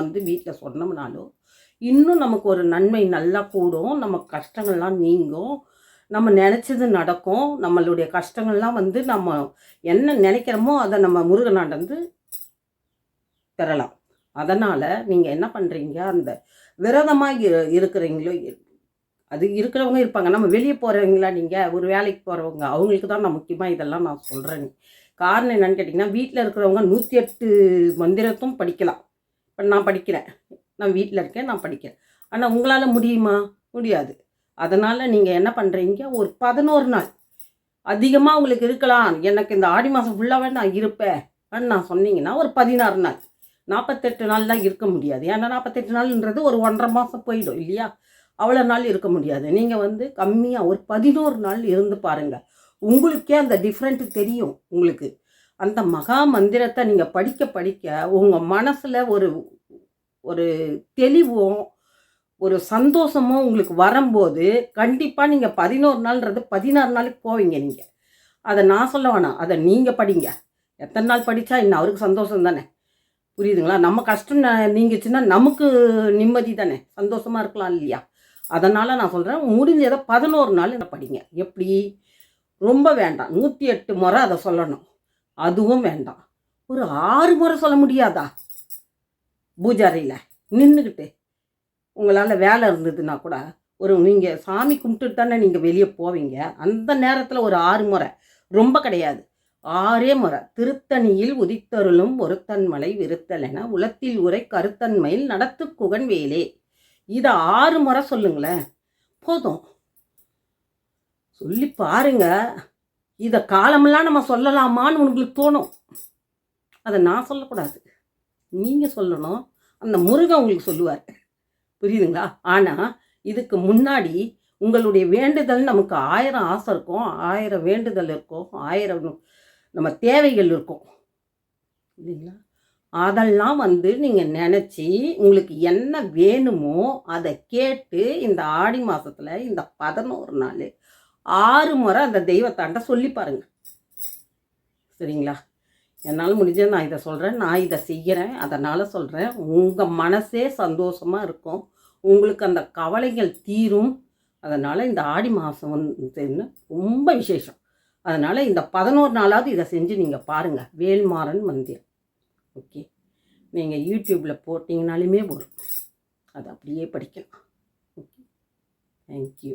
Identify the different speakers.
Speaker 1: வந்து வீட்டில் சொன்னோம்னாலும் இன்னும் நமக்கு ஒரு நன்மை நல்லா கூடும். நம்ம கஷ்டங்கள்லாம் நீங்கும். நம்ம நினச்சது நடக்கும். நம்மளுடைய கஷ்டங்கள்லாம் வந்து நம்ம என்ன நினைக்கிறோமோ அதை நம்ம முருகனாண்டந்து பெறலாம். அதனால் நீங்கள் என்ன பண்ணுறீங்க அந்த விரதமாக இரு இருக்கிறீங்களோ அது இருக்கிறவங்க இருப்பாங்க. நம்ம வெளியே போகிறவங்களா நீங்கள் ஒரு வேலைக்கு போகிறவங்க அவங்களுக்கு தான் நான் முக்கியமாக இதெல்லாம் நான் சொல்கிறேன் காரணம் என்னன்னு கேட்டிங்கன்னா வீட்டில் இருக்கிறவங்க நூற்றி எட்டு மந்திரத்தும் படிக்கலாம். இப்போ நான் படிக்கிறேன். நான் வீட்டில் இருக்கேன் நான் படிக்கிறேன். ஆனால் உங்களால் முடியுமா? முடியாது. அதனால் நீங்கள் என்ன பண்ணுறீங்க ஒரு பதினோரு நாள். அதிகமாக உங்களுக்கு இருக்கலாம். எனக்கு இந்த ஆடி மாதம் ஃபுல்லாகவே நான் இருப்பேன் அப்படின்னு நான் சொன்னீங்கன்னா ஒரு பதினாறு நாள். நாற்பத்தெட்டு நாள்லாம் இருக்க முடியாது. ஏன்னா நாற்பத்தெட்டு நாள்ன்றது ஒரு ஒன்றரை மாதம் போயிடும் இல்லையா? அவ்வளோ நாள் இருக்க முடியாது. நீங்கள் வந்து கம்மியாக ஒரு பதினோரு நாள் இருந்து பாருங்கள் உங்களுக்கே அந்த டிஃப்ரெண்ட்டு தெரியும் உங்களுக்கு. அந்த மகா மந்திரத்தை நீங்கள் படிக்க படிக்க உங்கள் மனசில் ஒரு ஒரு தெளிவும் ஒரு சந்தோஷமும் உங்களுக்கு வரும்போது கண்டிப்பாக நீங்கள் பதினோரு நாள்ன்றது பதினாறு நாளைக்கு போவீங்க நீங்கள் அதை நான் சொல்ல வேணாம். அதை நீங்கள் படிங்க. எத்தனை நாள் படித்தா இன்னும் அவருக்கு சந்தோஷம் தானே? புரியுதுங்களா? நம்ம கஷ்டம் ந- நீங்கிச்சுன்னா நமக்கு நிம்மதி தானே? சந்தோஷமாக இருக்கலாம் இல்லையா? அதனால் நான் சொல்கிறேன் முடிஞ்சதை பதினோரு நாள் இதை படிங்க. எப்படி? ரொம்ப வேண்டாம். நூற்றி எட்டு முறை அதை சொல்லணும். அதுவும் வேண்டாம். ஒரு ஆறு முறை சொல்ல முடியாதா? பூஜாரியில் நின்றுக்கிட்டு உங்களால் வேலை இருந்ததுன்னா கூட ஒரு நீங்கள் சாமி கும்பிட்டுட்டு தானே நீங்கள் வெளியே போவீங்க. அந்த நேரத்தில் ஒரு ஆறு முறை ரொம்ப கிடையாது. ஆறே முறை. திருத்தணியில் உதித்தருளும் ஒருத்தன்மலை விருத்தலென உலத்தில் உரை கருத்தன்மையில் நடத்து குகன் வேலே இதை ஆறு முறை சொல்லுங்களேன். போதும். சொல்லி பாருங்க. இதை காலமெல்லாம் நம்ம சொல்லலாமான்னு உங்களுக்கு தோணும். அதை நான் சொல்லக்கூடாது. நீங்கள் சொல்லணும். அந்த முருகன் உங்களுக்கு சொல்லுவார். புரியுதுங்களா? ஆனால் இதுக்கு முன்னாடி உங்களுடைய வேண்டுதல் நமக்கு ஆயிரம் ஆசை இருக்கும். ஆயிரம் வேண்டுதல் இருக்கும். ஆயிரம் நம்ம தேவைகள் இருக்கும். இல்லைங்களா? அதெல்லாம் வந்து நீங்கள் நினச்சி உங்களுக்கு என்ன வேணுமோ அதை கேட்டு இந்த ஆடி மாதத்தில் இந்த பதினோரு நாள் ஆறு முறை அந்த தெய்வத்தாண்ட சொல்லி பாருங்க. சரிங்களா? என்னால் முடிஞ்சது நான் இதை சொல்கிறேன் நான் இதை செய்கிறேன் அதனால் சொல்கிறேன் உங்கள் மனசே சந்தோஷமாக இருக்கும். உங்களுக்கு அந்த கவலைகள் தீரும். அதனால் இந்த ஆடி மாதம் வந்து ரொம்ப விசேஷம். அதனால் இந்த பதினோரு நாளாவது இதை செஞ்சு நீங்கள் பாருங்கள் வேல்மாறன் மந்திரம். ஓகே? நீங்கள் யூடியூப்பில் போட்டிங்கனாலுமே வரும் அது அப்படியே படிக்கலாம். ஓகே? தேங்க்யூ